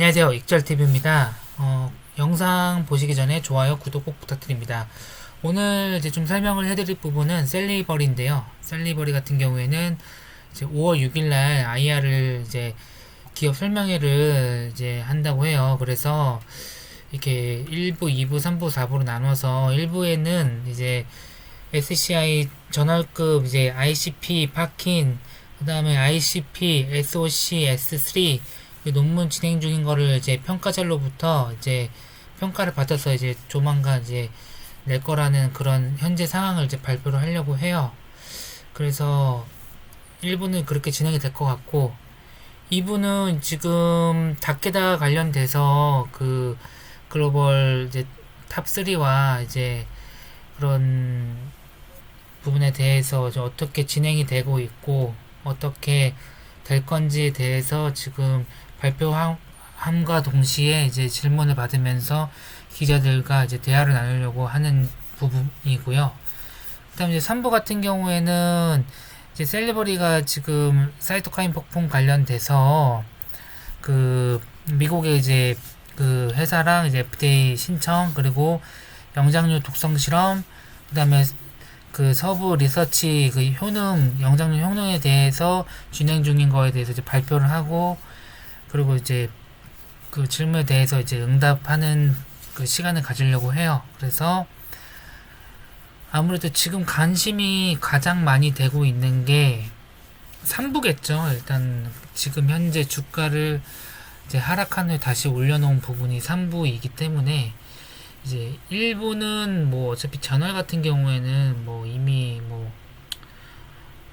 안녕하세요. 익절TV입니다. 어, 영상 보시기 전에 좋아요, 구독 꼭 부탁드립니다. 오늘 이제 좀 설명을 해드릴 부분은 셀리버리인데요. 셀리버리 같은 경우에는 이제 5월 6일날 IR을 이제 기업 설명회를 이제 한다고 해요. 그래서 이렇게 1부, 2부, 3부, 4부로 나눠서 1부에는 이제 SCI 전월급 이제 ICP 파킨, 그 다음에 ICP, SOC, S3 이 논문 진행 중인 거를 이제 평가자로부터 이제 평가를 받아서 이제 조만간 이제 낼 거라는 그런 현재 상황을 이제 발표를 하려고 해요. 그래서 1부는 그렇게 진행이 될 것 같고 2부는 지금 다케다 관련돼서 그 글로벌 이제 탑3와 이제 그런 부분에 대해서 어떻게 진행이 되고 있고 어떻게 될 건지에 대해서 지금 발표함과 동시에 이제 질문을 받으면서 기자들과 이제 대화를 나누려고 하는 부분이고요. 그다음 이제 3부 같은 경우에는 이제 셀리버리가 지금 사이토카인 폭풍 관련돼서 그 미국의 이제 그 회사랑 이제 FDA 신청 그리고 영장류 독성 실험 그다음에 그 서부 리서치 그 효능 영장류 효능에 대해서 진행 중인 거에 대해서 이제 발표를 하고 그리고 이제 그 질문에 대해서 이제 응답하는 그 시간을 가지려고 해요. 그래서 아무래도 지금 관심이 가장 많이 되고 있는 게 3부겠죠. 일단 지금 현재 주가를 이제 하락한 후에 다시 올려놓은 부분이 3부이기 때문에 이제 1부는 뭐 어차피 전월 같은 경우에는 뭐 이미 뭐,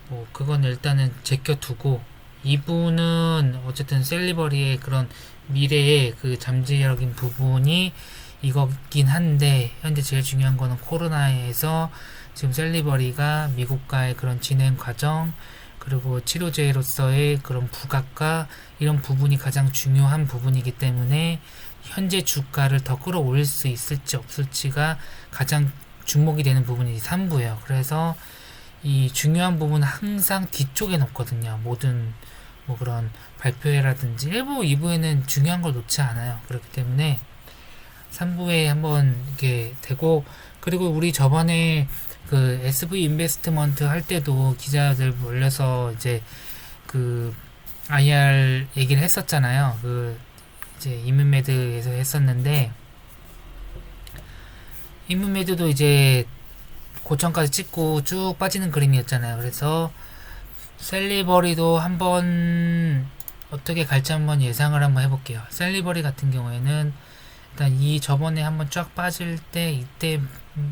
뭐 그건 일단은 제껴두고 2부는 어쨌든 셀리버리의 그런 미래의 그 잠재적인 부분이 이거긴 한데 현재 제일 중요한 거는 코로나에서 지금 셀리버리가 미국과의 그런 진행 과정 그리고 치료제로서의 그런 부각과 이런 부분이 가장 중요한 부분이기 때문에 현재 주가를 더 끌어올릴 수 있을지 없을지가 가장 주목이 되는 부분이 3부예요. 그래서 이 중요한 부분은 항상 뒤쪽에 놓거든요. 모든 뭐 그런 발표회라든지 1부, 2부에는 중요한 걸 놓지 않아요. 그렇기 때문에 3부에 한번 이렇게 되고 그리고 우리 저번에 그 SV 인베스트먼트 할 때도 기자들 몰려서 이제 그 IR 얘기를 했었잖아요. 그 이제 이문메드에서 했었는데 이문메드도 이제 고점까지 찍고 쭉 빠지는 그림이었잖아요. 그래서 셀리버리도 한번 어떻게 갈지 한번 예상을 한번 해볼게요. 셀리버리 같은 경우에는 일단 이 저번에 한번 쫙 빠질 때 이때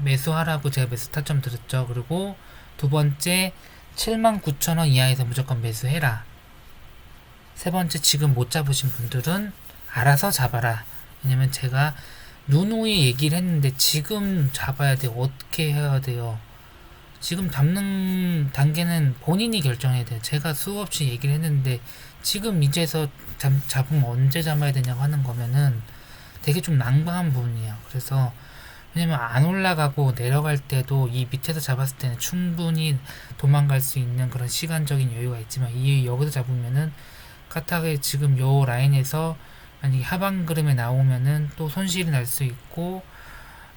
매수하라고 제가 매수 타점 들었죠. 그리고 두 번째 79,000원 이하에서 무조건 매수해라. 세 번째 지금 못 잡으신 분들은 알아서 잡아라. 왜냐면 제가 누누이 얘기를 했는데 지금 잡아야 돼. 어떻게 해야 돼요? 지금 잡는 단계는 본인이 결정해야 돼요. 제가 수없이 얘기를 했는데 지금 이제서 잡, 잡으면 언제 잡아야 되냐고 하는 거면은 되게 좀 난감한 부분이에요. 그래서 왜냐면 안 올라가고 내려갈 때도 이 밑에서 잡았을 때는 충분히 도망갈 수 있는 그런 시간적인 여유가 있지만 이 여기서 잡으면은 카타의 지금 요 라인에서 만약에 하방 그림에 나오면은 또 손실이 날 수 있고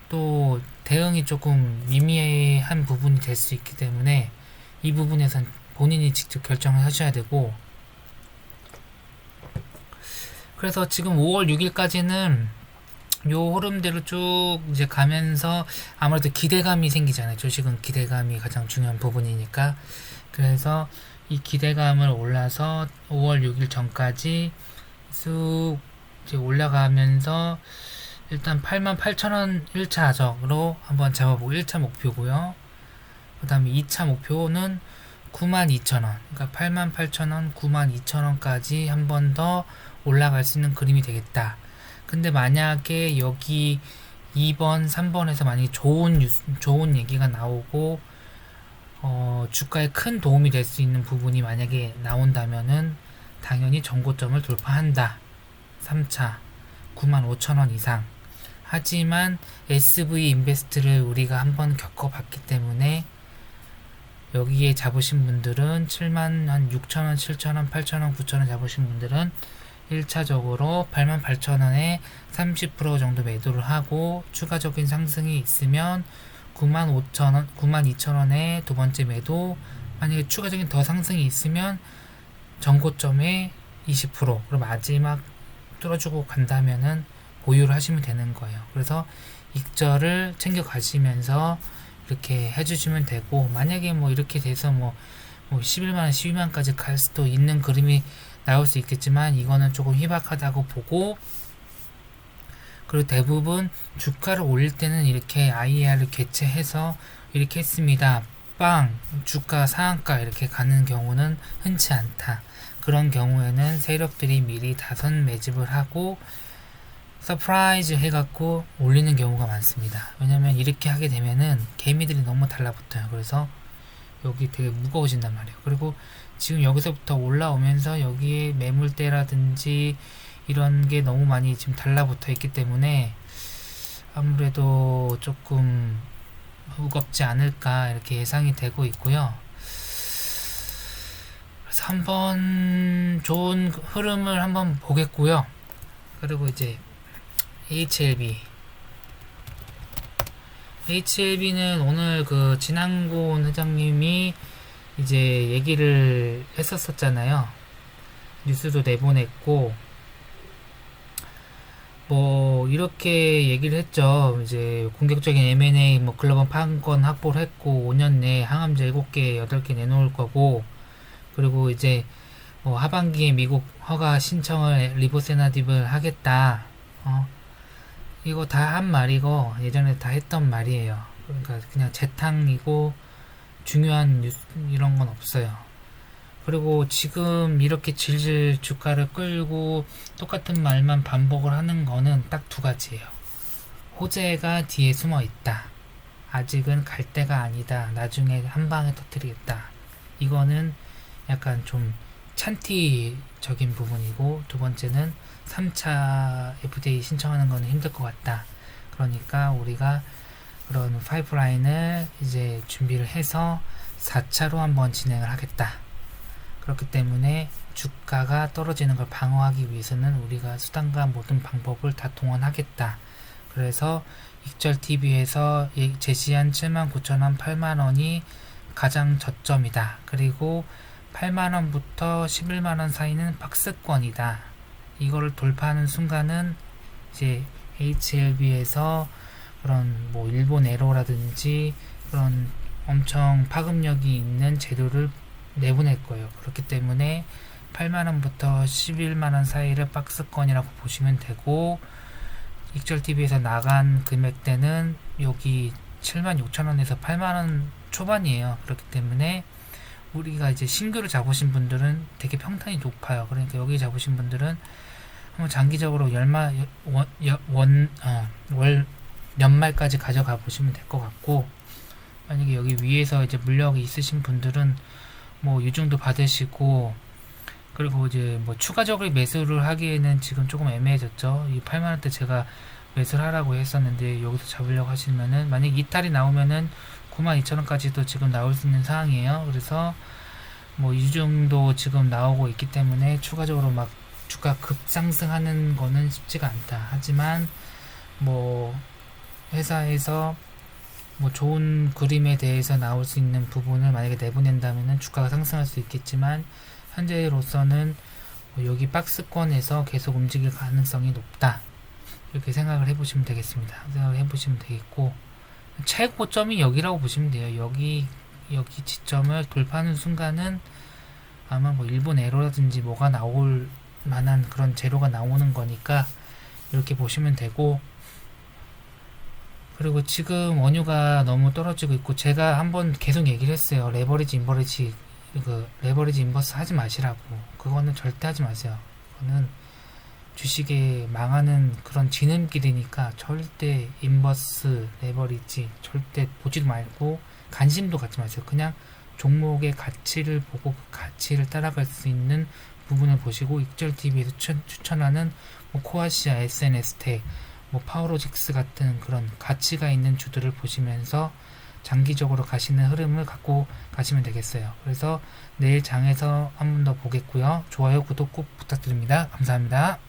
또 대응이 조금 미미한 부분이 될 수 있기 때문에 이 부분에선 본인이 직접 결정을 하셔야 되고 그래서 지금 5월 6일까지는 요 흐름대로 쭉 이제 가면서 아무래도 기대감이 생기잖아요. 주식은 기대감이 가장 중요한 부분이니까 그래서 이 기대감을 올라서 5월 6일 전까지 쑥 이제 올라가면서 일단 88,000원 1차 하적으로 한번 잡아보고 1차 목표고요. 그 다음에 2차 목표는 92,000원. 그러니까 88,000원, 92,000원까지 한 번 더 올라갈 수 있는 그림이 되겠다. 근데 만약에 여기 2번, 3번에서 만약에 좋은 좋은 얘기가 나오고 어, 주가에 큰 도움이 될 수 있는 부분이 만약에 나온다면은 당연히 정고점을 돌파한다. 3차 95,000원 이상. 하지만 SV 인베스트를 우리가 한번 겪어봤기 때문에 여기에 잡으신 분들은 7만 한 6천원, 7천원, 8천원, 9천원 잡으신 분들은 1차적으로 88,000원에 30% 정도 매도를 하고 추가적인 상승이 있으면 95,000원, 92,000원에 두 번째 매도 만약에 추가적인 더 상승이 있으면 전고점에 20% 그리고 마지막 뚫어주고 간다면은 보유를 하시면 되는 거예요. 그래서 익절을 챙겨 가시면서 이렇게 해주시면 되고 만약에 뭐 이렇게 돼서 뭐, 뭐 11만원, 12만원까지 갈 수도 있는 그림이 나올 수 있겠지만 이거는 조금 희박하다고 보고 그리고 대부분 주가를 올릴 때는 이렇게 IER을 개최해서 이렇게 했습니다. 빵 주가 상한가 이렇게 가는 경우는 흔치 않다. 그런 경우에는 세력들이 미리 다선 매집을 하고 서프라이즈 해갖고 올리는 경우가 많습니다. 왜냐면 이렇게 하게 되면은 개미들이 너무 달라붙어요. 그래서 여기 되게 무거워진단 말이에요. 그리고 지금 여기서부터 올라오면서 여기에 매물대라든지 이런 게 너무 많이 지금 달라붙어 있기 때문에 아무래도 조금 무겁지 않을까 이렇게 예상이 되고 있고요. 그래서 한번 좋은 흐름을 한번 보겠고요. 그리고 이제 HLB HLB는 오늘 그 진한곤 회장님이 이제 얘기를 했었었잖아요. 뉴스도 내보냈고 뭐 이렇게 얘기를 했죠. 이제 공격적인 M&A 뭐 글로벌 판권 확보를 했고 5년 내에 항암제 7개, 8개 내놓을 거고 그리고 이제 뭐 하반기에 미국 허가 신청을 리보세나딥을 하겠다. 어. 이거 다 한 말이고 예전에 다 했던 말이에요. 그러니까 그냥 재탕이고 중요한 뉴스 이런 건 없어요. 그리고 지금 이렇게 질질 주가를 끌고 똑같은 말만 반복을 하는 거는 딱 두 가지예요. 호재가 뒤에 숨어 있다. 아직은 갈 때가 아니다. 나중에 한 방에 터뜨리겠다. 이거는 약간 좀 찬티적인 부분이고 두 번째는 3차 FDA 신청하는 거는 힘들 것 같다. 그러니까 우리가 그런 파이프라인을 이제 준비를 해서 4차로 한번 진행을 하겠다. 그렇기 때문에 주가가 떨어지는 걸 방어하기 위해서는 우리가 수단과 모든 방법을 다 동원하겠다. 그래서 익절 TV에서 제시한 79,000원, 8만 원이 가장 저점이다. 그리고 8만원부터 11만원 사이는 박스권이다. 이거를 돌파하는 순간은 이제 HLB에서 그런 뭐 일본 에로라든지 그런 엄청 파급력이 있는 재료를 내보낼 거예요. 그렇기 때문에 8만원부터 11만원 사이를 박스권이라고 보시면 되고 익절TV에서 나간 금액대는 여기 7만 6천원에서 8만원 초반이에요. 그렇기 때문에 우리가 이제 신규를 잡으신 분들은 되게 평탄이 높아요. 그러니까 여기 잡으신 분들은 한번 장기적으로 열마 원, 원 어, 월 연말까지 가져가 보시면 될 것 같고 만약에 여기 위에서 이제 물력이 있으신 분들은 뭐 유증도 받으시고 그리고 이제 뭐 추가적으로 매수를 하기에는 지금 조금 애매해졌죠. 이 8만 원대 제가 매수를 하라고 했었는데 여기서 잡으려고 하시면은 만약 이탈이 나오면은 9만 2천 원까지도 지금 나올 수 있는 상황이에요. 그래서 뭐 유증도 지금 나오고 있기 때문에 추가적으로 막 주가 급상승하는 거는 쉽지가 않다. 하지만 뭐 회사에서 뭐 좋은 그림에 대해서 나올 수 있는 부분을 만약에 내보낸다면은 주가가 상승할 수 있겠지만 현재로서는 뭐 여기 박스권에서 계속 움직일 가능성이 높다. 이렇게 생각을 해보시면 되겠습니다. 생각을 해보시면 되겠고 최고점이 여기라고 보시면 돼요. 여기 여기 지점을 돌파하는 순간은 아마 뭐 일본 에러라든지 뭐가 나올 만한 그런 재료가 나오는 거니까 이렇게 보시면 되고 그리고 지금 원유가 너무 떨어지고 있고 제가 한번 계속 얘기를 했어요. 레버리지 인버리지 그 레버리지 인버스 하지 마시라고. 그거는 절대 하지 마세요. 그거는 주식에 망하는 그런 지름길이니까 절대 인버스 레버리지 절대 보지도 말고 관심도 갖지 마세요. 그냥 종목의 가치를 보고 그 가치를 따라갈 수 있는 부분을 보시고 익절TV에서 추천, 추천하는 뭐 코아시아, SNS텍, 뭐 파워로직스 같은 그런 가치가 있는 주들을 보시면서 장기적으로 가시는 흐름을 갖고 가시면 되겠어요. 그래서 내일 장에서 한 번 더 보겠고요. 좋아요, 구독 꼭 부탁드립니다. 감사합니다.